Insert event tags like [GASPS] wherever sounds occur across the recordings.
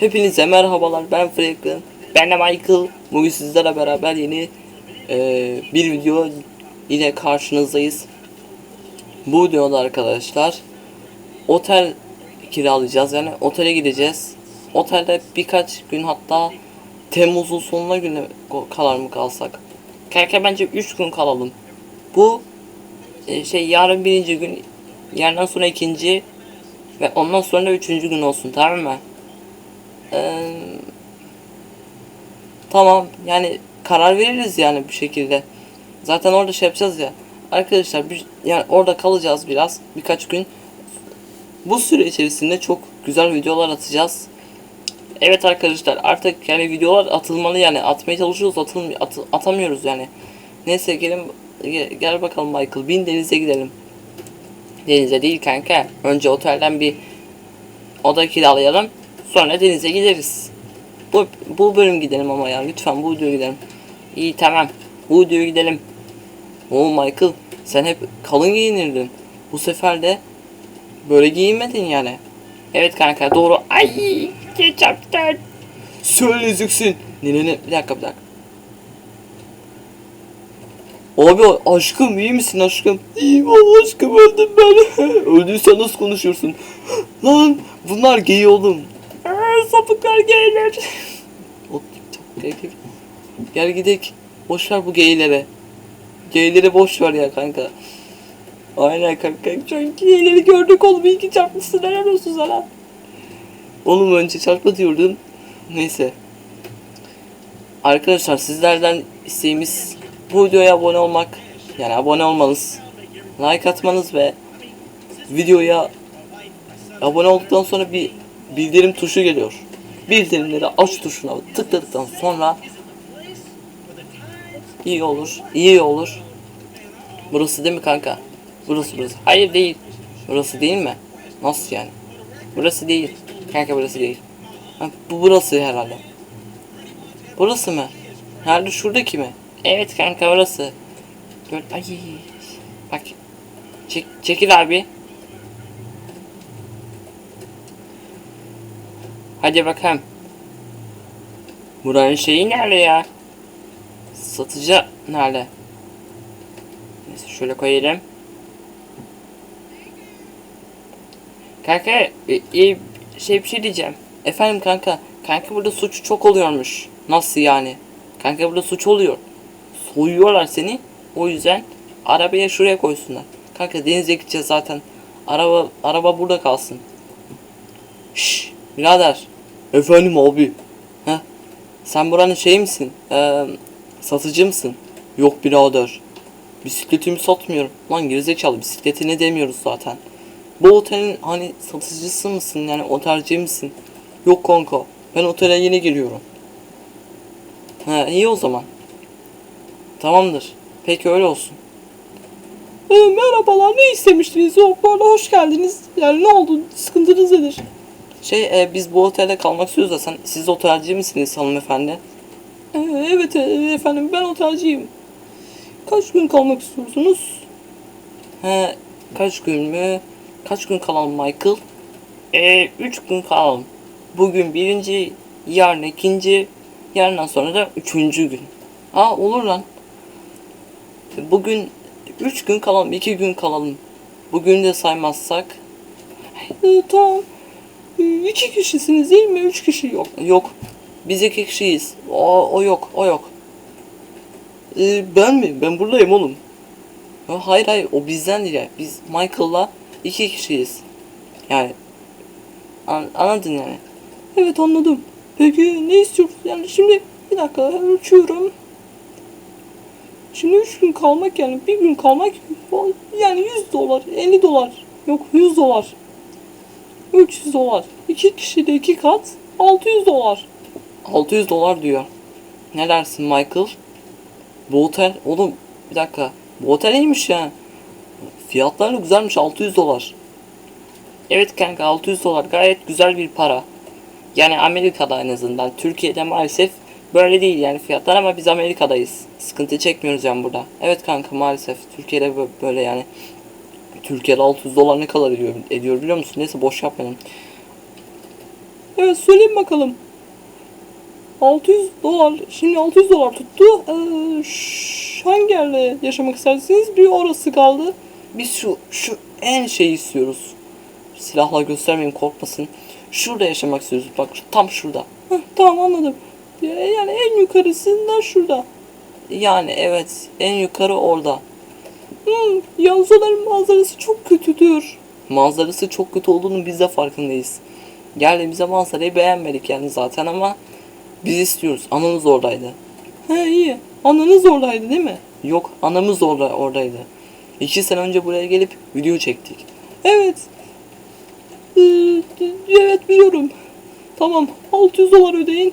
Hepinize merhabalar ben Franklin. Ben de Michael. Bugün sizlerle beraber yeni eee, bir video ile karşınızdayız. Bu videoda arkadaşlar otel kiralayacağız yani otele gideceğiz. Otelde birkaç gün hatta Temmuz'un sonuna günü kalar mı kalsak? Kanka bence 3 gün kalalım. Bu e, şey yarın birinci gün yarından sonra ikinci ve ondan sonra üçüncü gün olsun tamam mı? Ee, tamam yani karar veririz yani bir şekilde. Zaten orada şey yapacağız ya. Arkadaşlar bir, yani orada kalacağız biraz birkaç gün. Bu süre içerisinde çok güzel videolar atacağız. Evet arkadaşlar artık yani videolar atılmalı yani atmaya çalışıyoruz atılm at, atamıyoruz yani. Neyse gelin ge- gel bakalım Michael bin denize gidelim. Denize değil kanka. Önce otelden bir oda kiralayalım. Sonra denize gideriz. Bu, bu bölüm gidelim ama ya lütfen bu videoya gidelim. İyi tamam. Bu videoya gidelim. Oo Michael sen hep kalın giyinirdin. Bu sefer de böyle giyinmedin yani. Evet kanka doğru. Ay geçaptan. Söyleyeceksin. Ne ne ne bir dakika bir dakika. Abi aşkım iyi misin aşkım? İyiyim ama aşkım öldüm ben. [LAUGHS] Öldüysen nasıl konuşuyorsun? [GASPS] Lan bunlar gay oğlum. Sapıklar gayler. o TikTok gay. Gel gidek. Boş ver bu gaylere. Gayleri boş ver ya kanka. Aynen kanka. Çünkü gayleri gördük oğlum. İyi ki çarpmışsın. Helal olsun sana. Oğlum önce çarpma diyordun. Neyse. Arkadaşlar sizlerden isteğimiz bu videoya abone olmak. Yani abone olmanız. Like atmanız ve videoya abone olduktan sonra bir bildirim tuşu geliyor. Bildirimleri aç tuşuna tıkladıktan sonra iyi olur. iyi olur. Burası değil mi kanka? Burası burası. Hayır değil. Burası değil mi? Nasıl yani? Burası değil. Kanka burası değil. Ha, bu burası herhalde. Burası mı? Nerede şuradaki mi? Evet kanka orası. Ay. Bak. Çek, çekil abi. Hadi bakalım. Buranın şeyi nerede ya? Satıcı nerede? Neyse şöyle koyalım. Kanka e, e, şey bir şey diyeceğim. Efendim kanka. Kanka burada suç çok oluyormuş. Nasıl yani? Kanka burada suç oluyor. Soyuyorlar seni. O yüzden arabaya şuraya koysunlar. Kanka denize gideceğiz zaten. Araba araba burada kalsın. Şş, birader. Efendim abi. Heh. Sen buranın şey misin? Ee, satıcı mısın? Yok birader. Bisikletimi satmıyorum. Lan gerizekalı bisikletini demiyoruz zaten. Bu otelin hani satıcısı mısın yani otelci misin? Yok kanka. Ben otele yeni giriyorum. Ha iyi o zaman. Tamamdır. Peki öyle olsun. E, merhabalar ne istemiştiniz? Yok hoş geldiniz. Yani ne oldu? Sıkıntınız nedir? Şey e, biz bu otelde kalmak istiyoruz da sen siz otelci misiniz hanımefendi? E, evet e, efendim ben otelciyim. Kaç gün kalmak istiyorsunuz? He kaç gün mü? Kaç gün kalalım Michael? E, üç gün kalalım. Bugün birinci, yarın ikinci, yarından sonra da üçüncü gün. Aa olur lan. Bugün üç gün kalalım, iki gün kalalım. Bugün de saymazsak. Tamam. İki kişisiniz değil mi? Üç kişi yok. Yok. Biz iki kişiyiz. O, o yok, o yok. E, ben mi? Ben buradayım oğlum. Hayır hayır o bizden değil. Biz Michael'la iki kişiyiz. Yani an- anladın yani. Evet anladım. Peki ne istiyorsunuz? Yani şimdi bir dakika ölçüyorum. Şimdi üç gün kalmak yani bir gün kalmak yani 100 dolar 50 dolar yok 100 dolar 300 dolar iki kişi de iki kat 600 dolar 600 dolar diyor. Ne dersin Michael? Bu otel oğlum bir dakika. Bu otel iyiymiş ya. Fiyatları güzelmiş 600 dolar. Evet kanka 600 dolar gayet güzel bir para. Yani Amerika'da en azından. Türkiye'de maalesef böyle değil yani fiyatlar ama biz Amerika'dayız. Sıkıntı çekmiyoruz yani burada. Evet kanka maalesef Türkiye'de bö- böyle yani. Türkiye'de 600 dolar ne kadar ediyor, ediyor biliyor musun? Neyse boş yapmayalım. Evet söyleyin bakalım. 600 dolar. Şimdi 600 dolar tuttu. Ee, hangi yerde yaşamak istersiniz? Bir orası kaldı. Biz şu şu en şeyi istiyoruz. Silahla göstermeyin korkmasın. Şurada yaşamak istiyoruz. Bak tam şurada. Heh, tamam anladım. Ya- Yani en yukarısından şurada. Yani evet en yukarı orada. Hmm, yalnız odanın manzarası çok kötüdür. Manzarası çok kötü olduğunu biz de farkındayız. Geldiğimizde manzarayı beğenmedik yani zaten ama biz istiyoruz. Anamız oradaydı. He iyi. Ananız oradaydı değil mi? Yok anamız orada oradaydı. İki sene önce buraya gelip video çektik. Evet. Ee, evet biliyorum. Tamam 600 dolar ödeyin.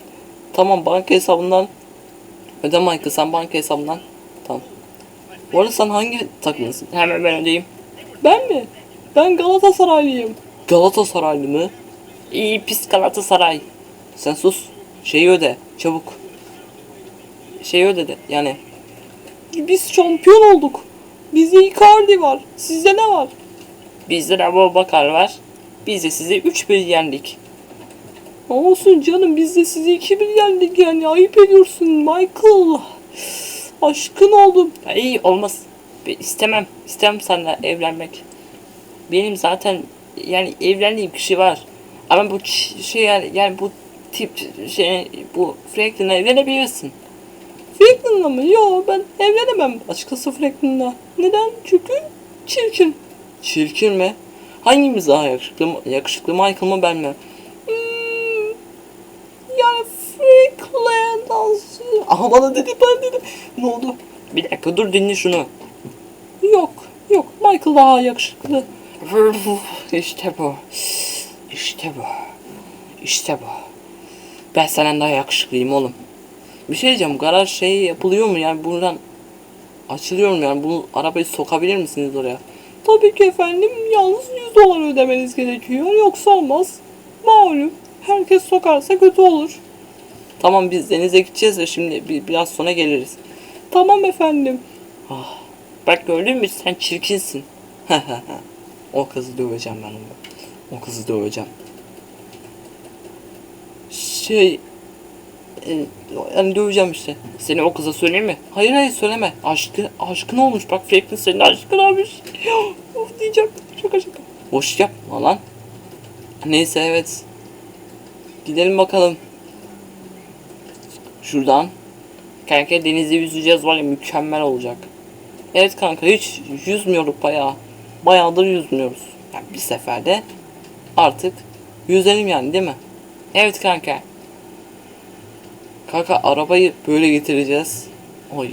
Tamam banka hesabından öde Michael sen banka hesabından. Bu arada sen hangi takımlısın? Hemen ben ödeyeyim. Ben mi? Ben Galatasaraylıyım. Galatasaraylı mı? İyi pis Galatasaray. Sen sus. Şeyi öde. Çabuk. Şeyi öde de. Yani Biz şampiyon olduk. Bizde Icardi var. Sizde ne var? bizde de Abu Bakar var. Biz de sizi 3-1 yendik. Olsun canım biz de sizi 2-1 yendik yani ayıp ediyorsun Michael. Aşkın oldum. İyi olmaz. İstemem. İstemem seninle evlenmek. Benim zaten yani evlendiğim kişi var. Ama bu şey yani, yani bu tip şey bu Franklin'le evlenebilirsin. Franklin'la mı? Yo ben evlenemem açıkçası Franklin'la. Neden? Çünkü çirkin. Çirkin mi? Hangimiz daha yakışıklı? Yakışıklı Michael mı ben mi? Hmm, yani Dansı. Aha bana dedi ben dedim. Ne oldu? Bir dakika dur dinle şunu. Yok yok Michael daha yakışıklı. işte bu. İşte bu. İşte bu. Ben senden daha yakışıklıyım oğlum. Bir şey diyeceğim. Garaj şey yapılıyor mu yani buradan açılıyor mu yani bunu arabayı sokabilir misiniz oraya? Tabii ki efendim yalnız 100 dolar ödemeniz gerekiyor yoksa olmaz. Malum herkes sokarsa kötü olur. Tamam biz denize gideceğiz de şimdi bir, biraz sonra geliriz. Tamam efendim. Ah, bak gördün mü sen çirkinsin. [LAUGHS] o kızı döveceğim ben onu. O kızı döveceğim. Şey e, yani döveceğim işte. Seni o kıza söyleyeyim mi? Hayır hayır söyleme. Aşkı, aşkın olmuş. Bak Franklin senin aşkın olmuş. [GASPS] of diyeceğim. Şaka şaka. Boş yapma lan. Neyse evet. Gidelim bakalım. Şuradan. Kanka denizde yüzeceğiz var ya mükemmel olacak. Evet kanka hiç yüzmüyoruz bayağı. Bayağıdır yüzmüyoruz. Yani bir seferde artık yüzelim yani değil mi? Evet kanka. Kanka arabayı böyle getireceğiz. Oy.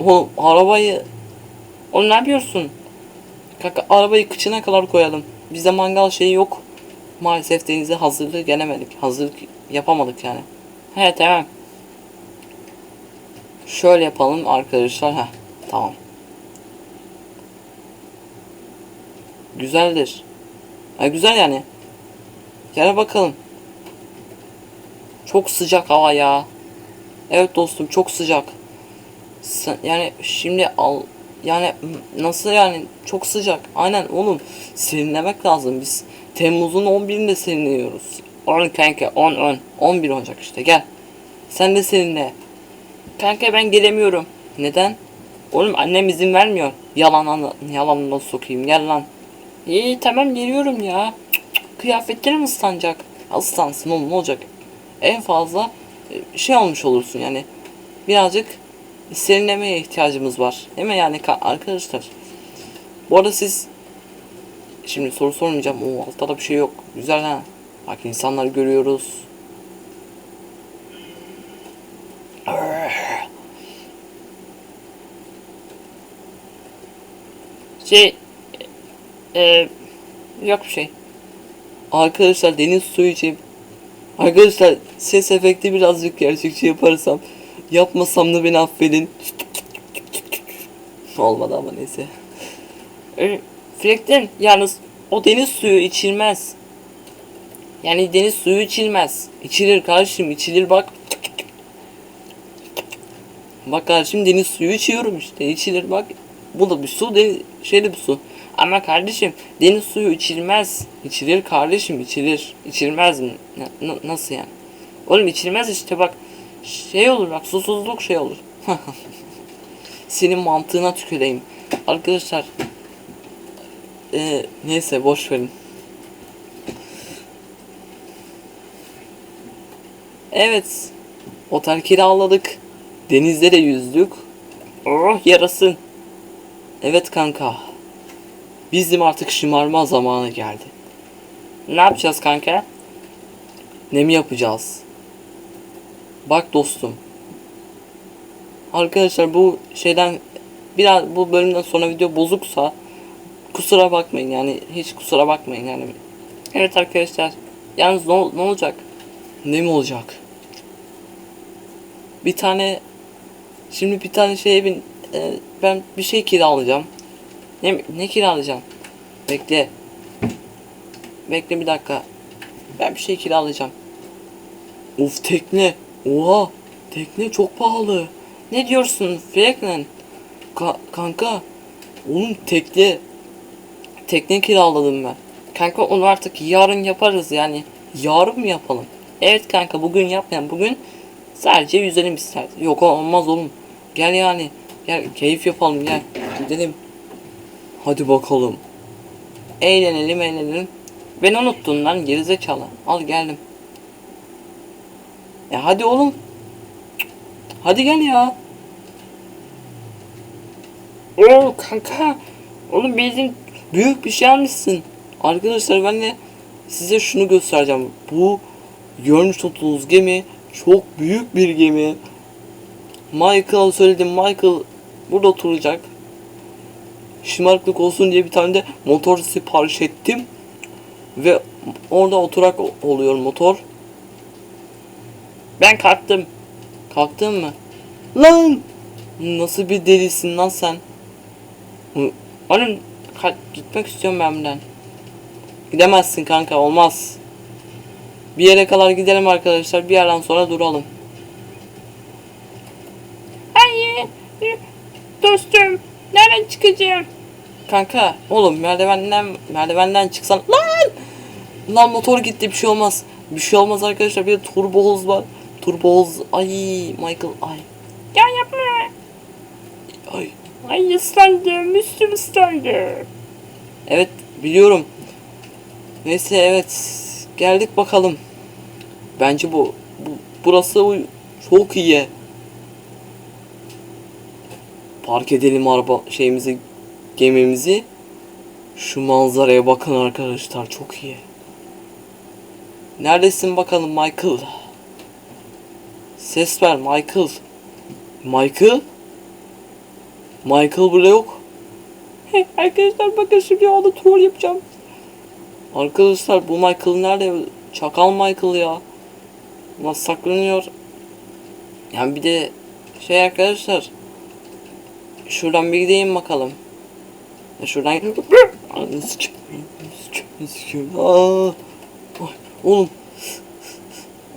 Oğlum arabayı... Oğlum ne yapıyorsun? Kanka arabayı kıçına kadar koyalım. Bizde mangal şeyi yok. Maalesef denize hazırlığı gelemedik. Hazırlık yapamadık yani. He tamam. Şöyle yapalım arkadaşlar. Heh tamam. Güzeldir. Ha, güzel yani. Gel bakalım. Çok sıcak hava ya. Evet dostum çok sıcak. Yani şimdi al yani nasıl yani çok sıcak. Aynen oğlum serinlemek lazım biz. Temmuz'un 11'inde serinliyoruz. 10 kanka 10 10 11 olacak işte gel. Sen de serinle. Kanka ben gelemiyorum. Neden? Oğlum annem izin vermiyor. Yalan anla- yalanla sokayım gel lan. İyi tamam geliyorum ya. Kıyafetlerim ıslanacak. Islansın oğlum ne olacak? En fazla e, şey olmuş olursun yani. Birazcık serinlemeye ihtiyacımız var. Değil mi yani ka- arkadaşlar? Bu arada siz şimdi soru sormayacağım. O altta da bir şey yok. Güzel ha. Bak insanları görüyoruz. Şey e, yok bir şey. Arkadaşlar deniz suyu içip Arkadaşlar ses efekti birazcık gerçekçi yaparsam yapmasam da beni affedin. Olmadı ama neyse. Ee, Frank'ten yalnız o deniz suyu içilmez. Yani deniz suyu içilmez. İçilir kardeşim içilir bak. Bak kardeşim deniz suyu içiyorum işte içilir bak. Bu da bir su deniz, şeyli bir su. Ama kardeşim deniz suyu içilmez. İçilir kardeşim içilir. İçilmez mi? Na- na- nasıl yani? Oğlum içilmez işte bak. Şey olur bak susuzluk şey olur. [LAUGHS] Senin mantığına tüküreyim. Arkadaşlar. Ee, neyse boş verin. Evet. Otel kiraladık. Denizde de yüzdük. Oh yarasın. Evet kanka. Bizim artık şımarma zamanı geldi. Ne yapacağız kanka? Ne mi yapacağız? Bak dostum. Arkadaşlar bu şeyden biraz bu bölümden sonra video bozuksa kusura bakmayın yani hiç kusura bakmayın yani. Evet arkadaşlar. Yalnız ne, ne olacak? Ne mi olacak? Bir tane şimdi bir tane şeye bin e, ben bir şey kiralayacağım. Ne ne kiralayacağım? Bekle. Bekle bir dakika. Ben bir şey kiralayacağım. Uf tekne. Oha. Tekne çok pahalı. Ne diyorsun Franklin? Ka- kanka. Oğlum tekne. Tekne kiraladım ben. Kanka onu artık yarın yaparız yani. Yarın mı yapalım? Evet kanka bugün yapmayalım. Bugün sadece yüzelim ister. Yok olmaz oğlum. Gel yani. Gel keyif yapalım gel. Gidelim. Hadi bakalım. Eğlenelim eğlenelim. Beni unuttun lan gerizekalı. Al geldim. Ya hadi oğlum. Hadi gel ya. Oo kanka. Oğlum bildiğin büyük bir şey almışsın. Arkadaşlar ben de size şunu göstereceğim. Bu görmüş olduğunuz gemi çok büyük bir gemi. Michael'a söyledim. Michael burada oturacak. Şımarıklık olsun diye bir tane de motor sipariş ettim. Ve orada oturak oluyor motor. Ben kalktım. Kalktın mı? Lan! Nasıl bir delisin lan sen? Oğlum gitmek istiyorum ben. Gidemezsin kanka olmaz. Bir yere kadar gidelim arkadaşlar. Bir yerden sonra duralım. Hayır. Dostum. Nereden çıkacağım? Kanka oğlum merdivenden merdivenden çıksan lan lan motor gitti bir şey olmaz bir şey olmaz arkadaşlar bir de turbo hız var turbo hız ay Michael ay Ya yapma. ay Ay ıslandım. Üstüm ıslandı. evet biliyorum neyse evet geldik bakalım bence bu, bu burası çok iyi. Park edelim araba şeyimizi gemimizi. Şu manzaraya bakın arkadaşlar çok iyi. Neredesin bakalım Michael? Ses ver Michael. Michael? Michael burada yok. Hey, arkadaşlar bakın şimdi orada troll yapacağım. Arkadaşlar bu Michael nerede? Çakal Michael ya. Nasıl saklanıyor? Yani bir de şey arkadaşlar. Şuradan bir gideyim bakalım. Şuradan Oğlum.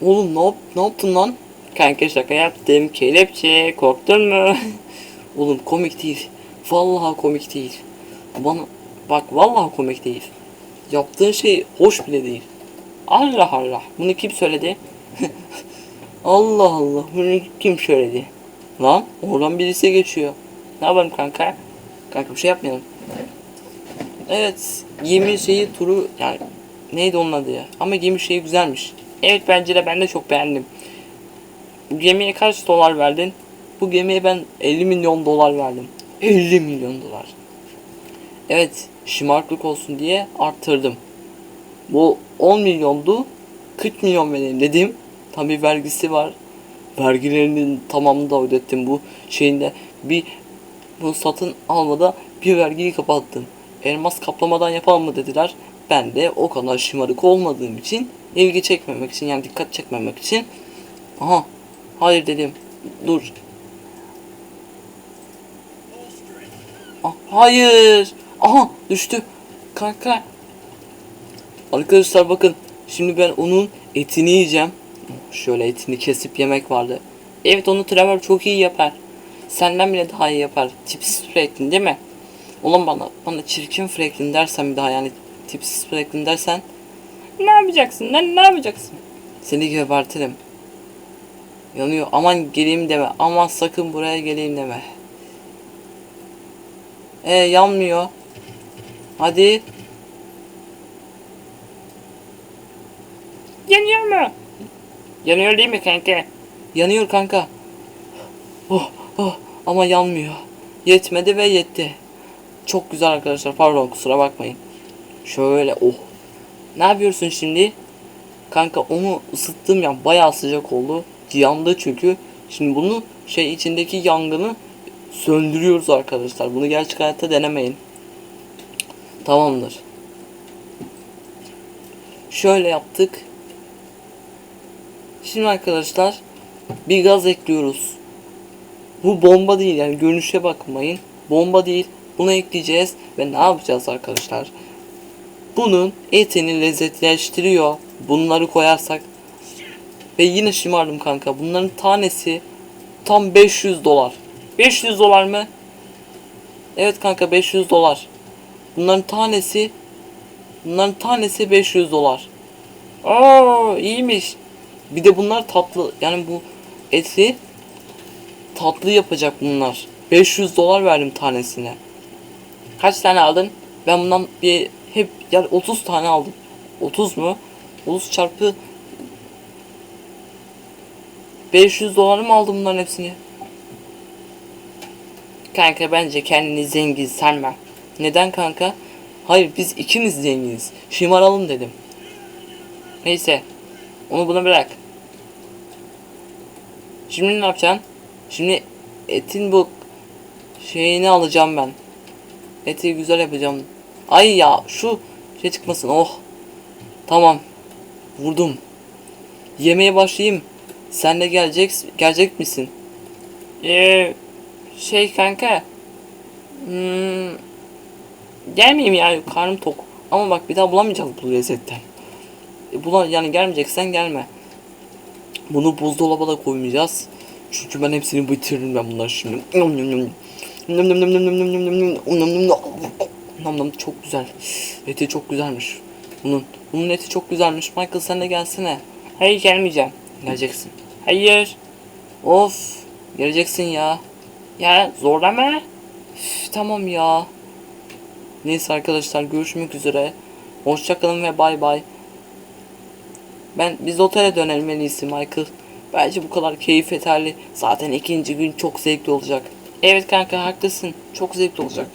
Oğlum ne, yap ne yaptın lan? Kanka şaka yaptım. Kelepçe. Korktun mu? [LAUGHS] Oğlum komik değil. Vallahi komik değil. Bana bak vallahi komik değil. Yaptığın şey hoş bile değil. Allah Allah. Bunu kim söyledi? [LAUGHS] Allah Allah. Bunu kim söyledi? Lan oradan birisi geçiyor. ne yapalım kanka? Kanka bir şey yapmayalım. Evet. Gemi şeyi turu yani neydi onun adı ya? Ama gemi şeyi güzelmiş. Evet bence de ben de çok beğendim. Bu gemiye kaç dolar verdin? Bu gemiye ben 50 milyon dolar verdim. 50 milyon dolar. Evet, şımarıklık olsun diye arttırdım. Bu 10 milyondu. 40 milyon vereyim dedim. Tabi vergisi var. Vergilerinin tamamını da ödettim bu şeyinde. Bir bu satın almada bir vergiyi kapattım. Elmas kaplamadan yapalım mı dediler. Ben de o kadar şımarık olmadığım için ilgi çekmemek için yani dikkat çekmemek için aha hayır dedim. Dur Ah, hayır. Aha düştü. Kanka. Arkadaşlar bakın. Şimdi ben onun etini yiyeceğim. Şöyle etini kesip yemek vardı. Evet onu Trevor çok iyi yapar. Senden bile daha iyi yapar. Tipsiz etin değil mi? Ulan bana bana çirkin Franklin dersen bir daha yani tipsiz Franklin dersen Ne yapacaksın lan ne yapacaksın? seni gebertirim. Yanıyor. Aman geleyim deme. Aman sakın buraya geleyim deme. E yanmıyor. Hadi. Yanıyor mu? Yanıyor değil mi kanka? Yanıyor kanka. Oh oh ama yanmıyor. Yetmedi ve yetti. Çok güzel arkadaşlar. Pardon kusura bakmayın. Şöyle oh. Ne yapıyorsun şimdi? Kanka onu ısıttım ya bayağı sıcak oldu. Yandı çünkü. Şimdi bunu şey içindeki yangını söndürüyoruz arkadaşlar. Bunu gerçek hayatta denemeyin. Tamamdır. Şöyle yaptık. Şimdi arkadaşlar bir gaz ekliyoruz. Bu bomba değil yani görünüşe bakmayın. Bomba değil. Bunu ekleyeceğiz ve ne yapacağız arkadaşlar? Bunun etini lezzetleştiriyor. Bunları koyarsak ve yine şımardım kanka. Bunların tanesi tam 500 dolar. 500 dolar mı? Evet kanka 500 dolar. Bunların tanesi bunların tanesi 500 dolar. Oo iyiymiş. Bir de bunlar tatlı. Yani bu eti tatlı yapacak bunlar. 500 dolar verdim tanesine. Kaç tane aldın? Ben bundan bir hep yani 30 tane aldım. 30 mu? 30 çarpı 500 dolar mı aldım bunların hepsini? Kanka bence kendini zengin sanma. Neden kanka? Hayır biz ikimiz zenginiz. Şımaralım dedim. Neyse. Onu buna bırak. Şimdi ne yapacaksın? Şimdi etin bu şeyini alacağım ben. Eti güzel yapacağım. Ay ya şu şey çıkmasın. Oh. Tamam. Vurdum. Yemeğe başlayayım. Sen de gelecek gelecek misin? Ee, şey kanka. Hmm, gelmeyeyim ya karnım tok. Ama bak bir daha bulamayacağız bu lezzetten. E, bula yani gelmeyeceksen gelme. Bunu buzdolabına da koymayacağız. Çünkü ben hepsini bitiririm ben bunları şimdi. Çok güzel. Eti çok güzelmiş. Bunun, bunun eti çok güzelmiş. Michael sen de gelsene. Hayır gelmeyeceğim. Geleceksin. Hayır. Of. Geleceksin ya. Ya zorlama. Üf, tamam ya. Neyse arkadaşlar görüşmek üzere. Hoşçakalın ve bay bay. Ben biz otele iyisi Michael. Bence bu kadar keyif yeterli. Zaten ikinci gün çok zevkli olacak. Evet kanka haklısın. Çok zevkli olacak.